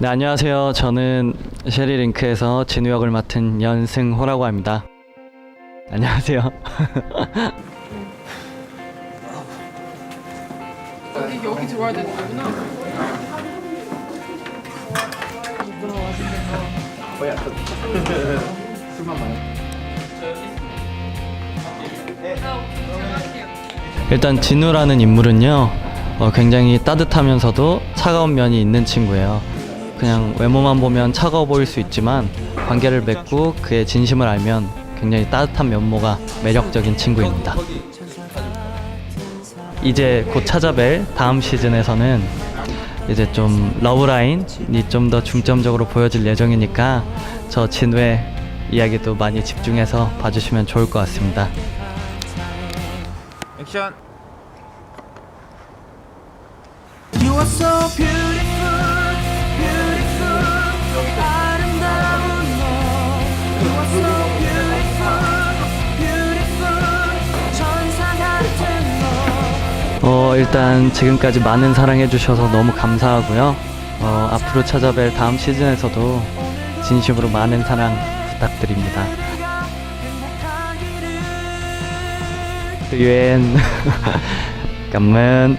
네, 안녕하세요. 저는 쉐리링크에서 진우 역을 맡은 연승호라고 합니다. 안녕하세요. 여기 여기 들어와야 되는 거구나. 일단 진우라는 인물은요, 어, 굉장히 따뜻하면서도 차가운 면이 있는 친구예요. 그냥 외모만 보면 차가워 보일 수 있지만 관계를 맺고 그의 진심을 알면 굉장히 따뜻한 면모가 매력적인 친구입니다. 이제 곧 찾아뵐 다음 시즌에서는 이제 좀 러브라인이 좀 더 중점적으로 보여질 예정이니까 저 진우의 이야기도 많이 집중해서 봐주시면 좋을 것 같습니다. 액션 You are so beautiful, 어, 일단 지금까지 많은 사랑해 주셔서 너무 감사하고요. 어, 앞으로 찾아뵐 다음 시즌에서도 진심으로 많은 사랑 부탁드립니다. 유엔 감은